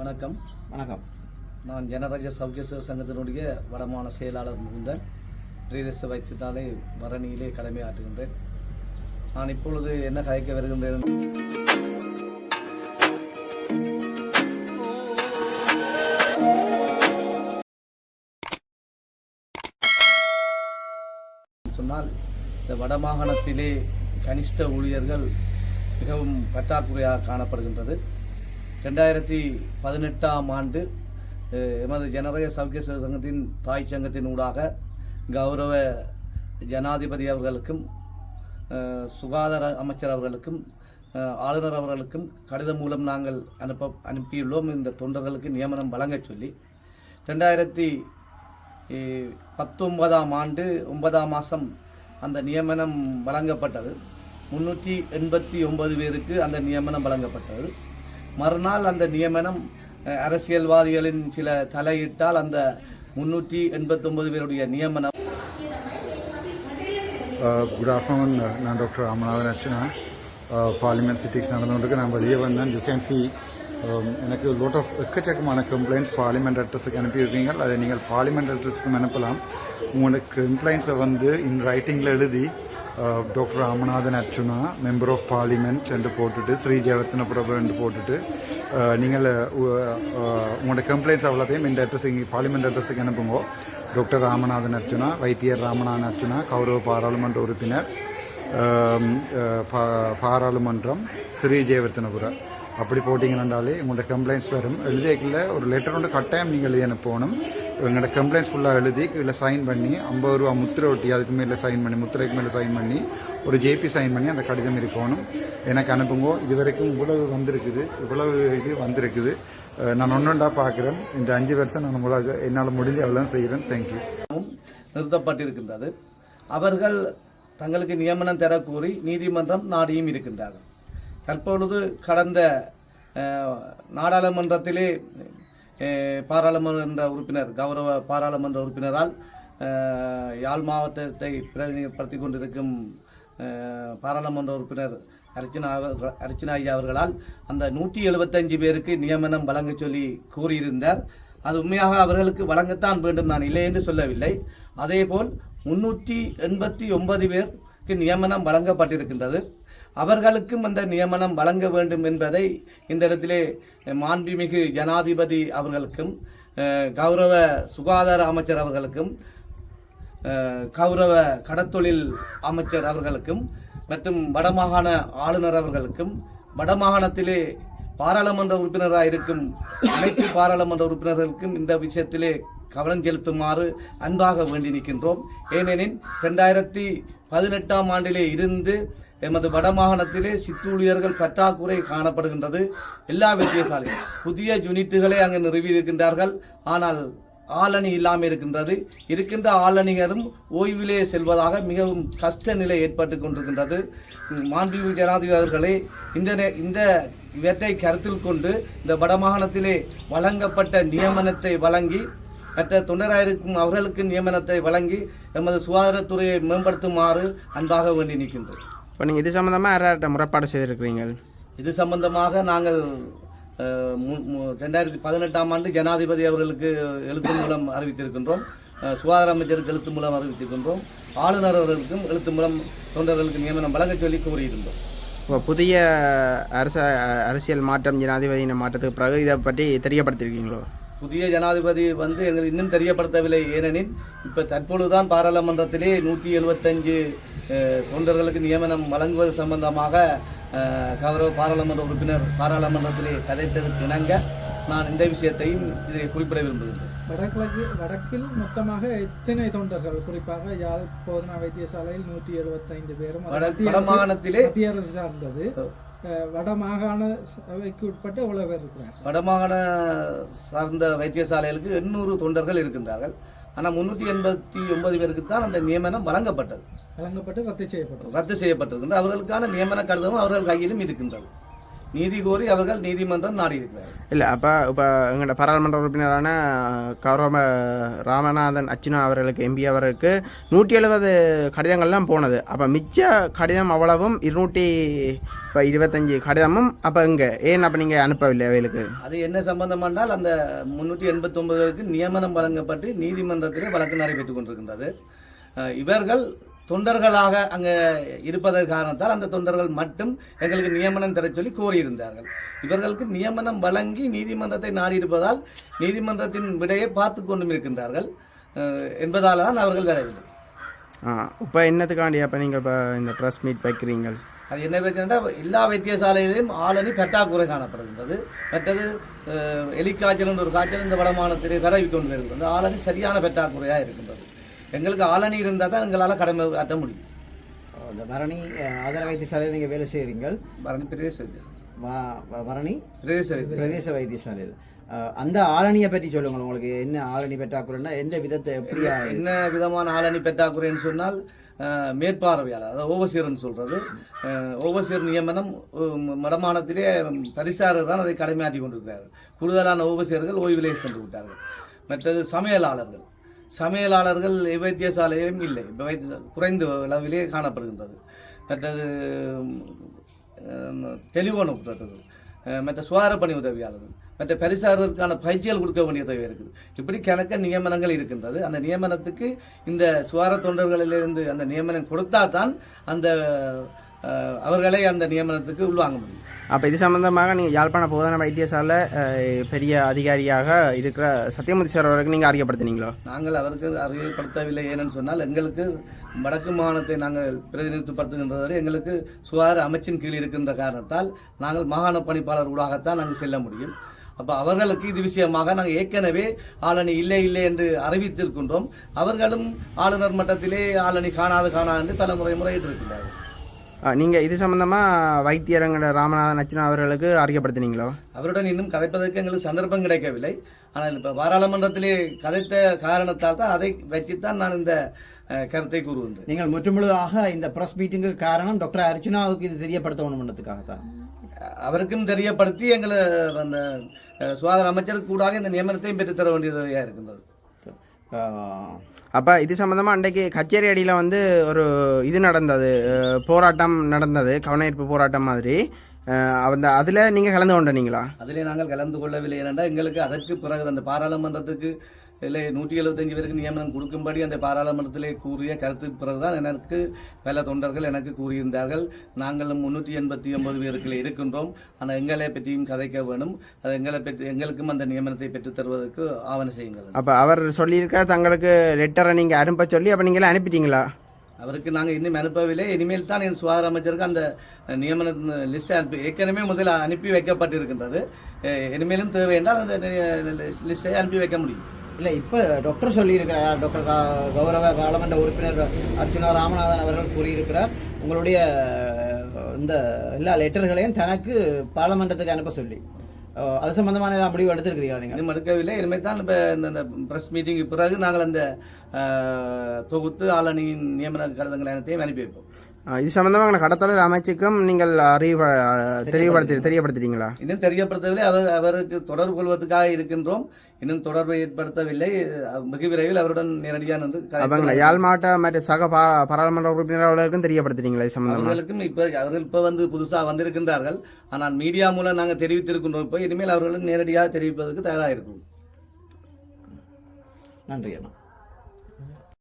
வணக்கம். வணக்கம். நான் ஜனராஜ சௌக்கிய சேவை சங்கத்தினுடைய வடமான செயலாளர் முகுந்தன் பிரதேச வைத்தியசாலை பரணியிலே கடமையாற்றுகின்றேன் நான் இப்பொழுது என்ன கதைக்க வருகின்றேன் சொன்னால் இந்த வடமாகாணத்திலே கனிஷ்ட ஊழியர்கள் மிகவும் பற்றாக்குறையாக காணப்படுகின்றது. ரெண்டாயிரத்தி பதினெட்டாம் ஆண்டு எமது ஜனரக சௌக்கிய சங்கத்தின் தாய் சங்கத்தின் ஊடாக கௌரவ ஜனாதிபதி அவர்களுக்கும் சுகாதார அமைச்சர் அவர்களுக்கும் ஆளுநர் அவர்களுக்கும் கடிதம் மூலம் நாங்கள் அனுப்ப அனுப்பியுள்ளோம். இந்த தொண்டர்களுக்கு நியமனம் வழங்கச் சொல்லி ரெண்டாயிரத்தி பத்தொன்பதாம் ஆண்டு ஒன்பதாம் மாதம் அந்த நியமனம் வழங்கப்பட்டது. முன்னூற்றி எண்பத்தி ஒன்பது பேருக்கு அந்த நியமனம் வழங்கப்பட்டது. மறுநாள் அந்த நியமனம் அரசியல்வாதிகளின் சில தலையிட்டால் அந்த முன்னூற்றி எண்பத்தொன்பது பேருடைய நியமனம். குட் ஆஃப்டர்நூன் நான் doctor Ramanathan Archana. Parliament sittings நடந்துகிட்டு நான் வெளியே வந்தேன். யூ கேன் சி எனக்கு லோட் ஆஃப் எக்கச்சக்கமான கம்ப்ளைண்ட்ஸ் பார்லிமெண்ட் அட்ரஸுக்கு அனுப்பியிருக்கீங்க. அதை நீங்கள் பார்லிமெண்ட் அட்ரஸுக்கும் அனுப்பலாம். உங்களுக்கு கம்ப்ளைண்ட்ஸை வந்து இன் ரைட்டிங்கில் எழுதி doctor Ramanathan Archuna member of parliament என்று போட்டுட்டு ஸ்ரீ ஜெயவர்த்தன பிரபு என்று போட்டுட்டு நீங்கள் uh, uh, உங்களோட கம்ப்ளைண்ட்ஸ் அவ்வளோத்தையும் இந்த அட்ரஸுக்கு பார்லிமெண்ட் அட்ரஸுக்கு அனுப்புங்க. டாக்டர் ராமநாதன் அர்ச்சுனா வைத்தியர் ராமநாதன் அர்ச்சுனா கௌரவ பாராளுமன்ற உறுப்பினர் um, uh, பா- பாராளுமன்றம் ஸ்ரீ ஜெயவர்த்தனபுரம் அப்படி போட்டிங்கன்னாலே உங்களோட கம்ப்ளைண்ட்ஸ் வரும். எழுதியக்குள்ள ஒரு லெட்டர் ஒன்று கட்டாயம் நீங்கள் எழுதி அனுப்பணும். எங்களோட கம்ப்ளைண்ட்ஸ் ஃபுல்லாக எழுதி இல்லை சைன் பண்ணி ஐம்பது ரூபா முத்திரை ஒட்டி அதுக்கு மேலே சைன் பண்ணி முத்திரைக்கு மேலே சைன் பண்ணி ஒரு ஜேபி சைன் பண்ணி அந்த கடிதம் இருக்கணும் எனக்கு அனுப்புங்க. இது வரைக்கும் இவ்வளவு வந்திருக்குது இவ்வளவு இது வந்திருக்குது. நான் ஒன்றுண்டா பார்க்குறேன். இந்த அஞ்சு வருஷம் நான் உங்களுக்கு என்னால் முடிஞ்ச அவ்வளோ செய்கிறேன் தேங்க்யூ நிறுத்தப்பட்டிருக்கின்றது. அவர்கள் தங்களுக்கு நியமனம் தரக்கூறி நீதிமன்றம் நாடியும் இருக்கின்றார்கள். தற்பொழுது கடந்த நாடாளுமன்றத்திலே பாராளுமன்ற உறுப்பினர் கௌரவ பாராளுமன்ற உறுப்பினரால் யாழ் மாவட்டத்தை பிரதிநிதிப்படுத்தி கொண்டிருக்கும் பாராளுமன்ற உறுப்பினர் அர்ச்சனா அவர்கள் அர்ச்சனா ஐயா அவர்களால் அந்த நூற்றி எழுபத்தஞ்சு பேருக்கு நியமனம் வழங்கச் சொல்லி கூறியிருந்தார். அது உண்மையாக அவர்களுக்கு வழங்கத்தான் வேண்டும் நான் இல்லை என்று சொல்லவில்லை. அதேபோல் முன்னூற்றி எண்பத்தி ஒன்பது பேருக்கு நியமனம் வழங்கப்பட்டிருக்கின்றது. அவர்களுக்கும் அந்த நியமனம் வழங்க வேண்டும் என்பதை இந்த இடத்திலே மாண்புமிகு ஜனாதிபதி அவர்களுக்கும் கௌரவ சுகாதார அமைச்சர் அவர்களுக்கும் கௌரவ கடத்தொழில் அமைச்சர் அவர்களுக்கும் மற்றும் வடமாகாண ஆளுநர் அவர்களுக்கும் வடமாகாணத்திலே பாராளுமன்ற உறுப்பினராக இருக்கும் அனைத்து பாராளுமன்ற உறுப்பினர்களுக்கும் இந்த விஷயத்திலே கவனம் செலுத்துமாறு அன்பாக வேண்டி நிற்கின்றோம். ஏனெனில் ரெண்டாயிரத்தி பதினெட்டாம் ஆண்டிலே இருந்து எமது வடமாகாணத்திலே சிற்றூழியர்கள் பற்றாக்குறை காணப்படுகின்றது. எல்லா வைத்தியசாலையும் புதிய யூனிட்டுகளை அங்கு நிறுவியிருக்கின்றார்கள் ஆனால் ஆளணி இல்லாமல் இருக்கின்றது. இருக்கின்ற ஆளணிகரும் ஓய்விலே செல்வதாக மிகவும் கஷ்ட நிலை ஏற்பட்டு கொண்டிருக்கின்றது. மாண்புமிகு ஜனாதிபதி அவர்களே இந்த நே- இந்த இவற்றை கருத்தில் கொண்டு இந்த வடமாகாணத்திலே வழங்கப்பட்ட நியமனத்தை வழங்கி மற்ற தொண்டராயிருக்கும் அவர்களுக்கு நியமனத்தை வழங்கி எமது சுகாதாரத்துறையை மேம்படுத்துமாறு அன்பாக வேண்டி நிற்கின்றோம். இப்போ நீங்கள் இது சம்மந்தமாக யார்கிட்ட முறைப்பாடு செய்திருக்கிறீங்க? இது சம்பந்தமாக நாங்கள் ரெண்டாயிரத்தி பதினெட்டாம் ஆண்டு ஜனாதிபதி அவர்களுக்கு எழுத்து மூலம் அறிவித்திருக்கின்றோம். சுகாதார அமைச்சருக்கு எழுத்து மூலம் அறிவித்திருக்கின்றோம். ஆளுநர் அவர்களுக்கும் எழுத்து மூலம் தொண்டர்களுக்கு நியமனம் வழங்கச் சொல்லி கூறியிருந்தோம். இப்போ புதிய அரச அரசியல் மாற்றம் ஜனாதிபதியின் மாற்றத்துக்கு பிறகு இதை பற்றி தெரியப்படுத்தியிருக்கீங்களோ புதிய ஜனாதிபதி வந்து எங்களுக்கு இன்னும் தெரியப்படுத்தவில்லை. ஏனெனில் இப்போ தற்பொழுதுதான் பாராளுமன்றத்திலே நூற்றி எழுபத்தஞ்சு தொண்டர்களுக்கு நியமனம் வழங்குவது சம்பந்தமாக கௌரவ பாராளுமன்ற உறுப்பினர் பாராளுமன்றத்திலே கதைத்ததற்கு இணங்க நான் இந்த விஷயத்தையும் இதில் குறிப்பிட விரும்புகின்றேன். வடகிழக்கு வடக்கில் மொத்தமாக எத்தனை தொண்டர்கள்? குறிப்பாக யாழ் போதனா வைத்தியசாலையில் நூற்றி எழுபத்தைந்து பேரும் வடமாகாணத்திலே மத்திய அரசு சார்ந்தது. வடமாகாண சபைக்கு உட்பட்ட எவ்வளவு பேர் இருக்கிறார் வடமாகாண சார்ந்த வைத்தியசாலைகளுக்கு எண்ணூறு தொண்டர்கள் இருக்கின்றார்கள். ஆனால் முன்னூற்றி எண்பத்தி ஒன்பது பேருக்கு தான் அந்த நியமனம் வழங்கப்பட்டது. வழங்கப்பட்டு ரத்து செய்யப்பட்டது ரத்து செய்யப்பட்டிருக்கின்றது. அவர்களுக்கான நியமன கடிதமும் அவர்கள் கையிலும் இருக்கின்றது. நீதி கோரி அவர்கள் நீதிமன்றம் நாடி இருக்கிறார்கள் இல்லை அப்போ இப்போ எங்களோட பாராளுமன்ற உறுப்பினரான கௌரவ ராமநாதன் அர்ச்சுனா அவர்களுக்கு எம்பி அவர்களுக்கு நூற்றி எழுபது கடிதங்கள்லாம் போனது. அப்போ மிச்ச கடிதம் அவ்வளவும் இருநூற்றி இப்போ இருபத்தஞ்சி கடிதமும் அப்போ இங்கே. ஏன் அப்போ நீங்கள் அனுப்பவில்லை அவைகளுக்கு? அது என்ன சம்பந்தம் என்றால் அந்த முன்னூற்றி எண்பத்தொன்பதற்கு நியமனம் வழங்கப்பட்டு நீதிமன்றத்திலே வழக்கு நடைபெற்றுக் கொண்டிருக்கின்றது. இவர்கள் தொண்டர்களாக அங்கே இருப்பதன் காரணத்தால் அந்த தொண்டர்கள் மட்டும் எங்களுக்கு நியமனம் தரச் சொல்லி கோரியிருந்தார்கள். இவர்களுக்கு நியமனம் வழங்கி நீதிமன்றத்தை நாடியிருப்பதால் நீதிமன்றத்தின் விடையை பார்த்து கொண்டும் இருக்கின்றார்கள். என்பதால் தான் அவர்கள் வரவில்லை. இப்போ என்னத்துக்காண்டி அப்போ நீங்கள் இப்போ இந்த ப்ரெஸ் மீட் வைக்கிறீங்கள்? அது என்ன பிரச்சனை எல்லா வைத்தியசாலையிலும் ஆளணி பற்றாக்குறை காணப்படுகின்றது. மற்றது எலிக்காய்ச்சல் என்ற ஒரு காய்ச்சல் இந்த வடமானத்திலே பரவி கொண்டு வருகிறது அந்த ஆளணி சரியான பற்றாக்குறையாக இருக்கின்றது. எங்களுக்கு ஆளணி இருந்தால் தான் எங்களால் கடமை ஆற்ற முடியும். இந்த பரணி ஆதார வைத்தியசாலையில் நீங்கள் வேலை செய்கிறீங்கள் பரணி பிரதேச பரணி? பிரதேச பிரதேச வைத்தியசாலையில். அந்த ஆளணியை பற்றி சொல்லுங்கள் உங்களுக்கு என்ன ஆளணி பெற்றாக்குறேன்னா எந்த விதத்தை எப்படியா என்ன விதமான ஆளணி பற்றாக்குறைன்னு சொன்னால் மேற்பார்வையாளர் அதாவது ஓவசியர்னு சொல்கிறது ஓவசியர் நியமனம் உம், வடமானத்திலே பரிசாரர் தான் அதை கடமையாற்றி கொண்டிருக்கிறார் கூடுதலான ஓவசியர்கள் ஓய்விலே சென்று விட்டார்கள். மற்றது சமையலாளர்கள். சமையலாளர்கள் வைத்தியசாலையிலும் இல்லை. வைத்திய குறைந்த அளவிலே காணப்படுகின்றது. மற்றது டெலிஃபோன் தட்டது மற்ற சுகாதார பணி உதவியாளர்கள் மற்ற பரிசாரர்களுக்கான பயிற்சிகள் கொடுக்க வேண்டிய தேவை இருக்குது. இப்படி கணக்க நியமனங்கள் இருக்கின்றது. அந்த நியமனத்துக்கு இந்த சுகார தொண்டர்களிலிருந்து அந்த நியமனம் கொடுத்தா தான் அந்த அவர்களை அந்த நியமனத்துக்கு உள்வாங்க முடியும். அப்போ இது சம்பந்தமாக நீங்கள் யாழ்ப்பாண போதனா வைத்தியசாலை பெரிய அதிகாரியாக இருக்கிற சத்யமூர்த்தி சார் அவர்களுக்கு நீங்கள் அறியப்படுத்தினீங்களோ? நாங்கள் அவருக்கு அறிவுப்படுத்தவில்லை ஏனென்று சொன்னால் எங்களுக்கு வடக்கு மாகாணத்தை நாங்கள் பிரதிநிதித்துவப்படுத்துகின்றது எங்களுக்கு சுகாதார அமைச்சின் கீழ் இருக்கின்ற காரணத்தால் நாங்கள் மாகாண பணிப்பாளர் ஊடாகத்தான் நாங்கள் செல்ல முடியும். அப்போ அவர்களுக்கு இது விஷயமாக நாங்கள் ஏற்கனவே ஆளணி இல்லை இல்லை என்று அறிவித்திருக்கின்றோம். அவர்களும் ஆளுநர் மட்டத்திலே ஆளணி காணாது காணாது என்று பல முறை முறையிட்டு இருக்கின்றார்கள் நீங்கள் இது சம்பந்தமாக வைத்தியரங்கட ராமநாதன் அர்ச்சுனா அவர்களுக்கு அறியப்படுத்தினீங்களோ? அவருடன் இன்னும் கதைப்பதற்கு எங்களுக்கு சந்தர்ப்பம் கிடைக்கவில்லை. ஆனால் இப்போ பாராளுமன்றத்திலே கதைத்த காரணத்தால் தான் அதை வச்சுத்தான் நான் இந்த கருத்தை கூறுகின்றேன். நீங்கள் முற்றுமுழுதாக இந்த ப்ரெஸ் மீட்டிங்கு காரணம் டாக்டர் அர்ச்சனாவுக்கு இது தெரியப்படுத்தணும்ன்றதுக்காக தான் அவருக்கும் தெரியப்படுத்தி எங்களை அந்த சுகாதார அமைச்சருக்கு கூடாக இந்த நியமனத்தையும் பெற்றுத்தர வேண்டியதாக இருக்கின்றது. அப்போ இது சம்மந்தமாக அன்றைக்கு கச்சேரி அடியில் வந்து ஒரு இது நடந்தது போராட்டம் நடந்தது கவனஈர்ப்பு போராட்டம் மாதிரி. அந்த அதில் நீங்கள் கலந்து கொண்டீங்களா அதிலே நாங்கள் கலந்து கொள்ளவில்லை ஏனென்றால் எங்களுக்கு அதற்கு பிறகு அந்த பாராளுமன்றத்துக்கு இல்லை நூற்றி எழுபத்தஞ்சு பேருக்கு நியமனம் கொடுக்கும்படி அந்த பாராளுமன்றத்திலே கூறிய கருத்துக்கு பிறகுதான் எனக்கு பல தொண்டர்கள் எனக்கு கூறியிருந்தார்கள். நாங்களும் முன்னூற்றி எண்பத்தி ஒன்பது பேருக்குள்ள இருக்கின்றோம். ஆனால் எங்களை பற்றியும் கதைக்க வேணும். அது எங்களை பற்றி எங்களுக்கும் அந்த நியமனத்தை பெற்றுத் தருவதற்கு ஆவணம் செய்யுங்கள். அப்போ அவர் சொல்லியிருக்க தங்களுக்கு லெட்டரை நீங்கள் அனுப்ப சொல்லி அப்போ நீங்களே அனுப்பிட்டீங்களா? அவருக்கு நாங்கள் இன்னும் அனுப்பவில்லை. இனிமேல் தான் என் சுகாதார அமைச்சருக்கு அந்த நியமன லிஸ்ட்டை அனுப்பி ஏற்கனவே முதல்ல அனுப்பி வைக்கப்பட்டிருக்கின்றது. இனிமேலும் தேவை என்றால் அந்த லிஸ்ட்டை அனுப்பி வைக்க முடியும். இல்லை இப்போ டாக்டர் சொல்லியிருக்கிறார். டாக்டர் ரா- கௌரவ பாராளுமன்ற உறுப்பினர் அர்ஜுனா ராமநாதன் அவர்கள் கூறியிருக்கிறார். உங்களுடைய இந்த எல்லா லெட்டர்களையும் தனக்கு பாராளுமன்றத்துக்கு அனுப்ப சொல்லி. அது சம்பந்தமான ஏதாவது முடிவு எடுத்திருக்கிறீங்களா நீங்கள் இன்னும் எடுக்கவில்லை. இனிமேல் தான் இப்போ இந்த ப்ரெஸ் மீட்டிங்கு பிறகு நாங்கள் அந்த தொகுத்து ஆளணியின் நியமன கருதங்கள் அனைத்தையும் அனுப்பி வைப்போம். இது சம்பந்தமாக கடத்தொழில் அமைச்சுக்கும் நீங்கள் அறிவு தெரியப்படுத்தி தெரியப்படுத்திட்டீங்களா? இன்னும் தெரியப்படுத்தவில்லை. அவர் அவருக்கு தொடர்பு கொள்வதற்காக இருக்கின்றோம். இன்னும் தொடர்பை ஏற்படுத்தவில்லை. வெகு விரைவில் அவருடன் நேரடியாக நின்று கதைத்து அப்போ யாழ் மாவட்ட மற்ற சக பாராளுமன்ற உறுப்பினர்களுக்கும் தெரியப்படுத்தினீங்களா இது சம்பந்தமாக அவர்களுக்கும் இப்போ அவர்கள் இப்போ வந்து புதுசாக வந்திருக்கின்றார்கள். ஆனால் மீடியா மூலம் நாங்கள் தெரிவித்திருக்கின்றோம். இப்போ இனிமேல் அவர்களும் நேரடியாக தெரிவிப்பதற்கு தயாராக இருக்கும் நன்றி அண்ணா.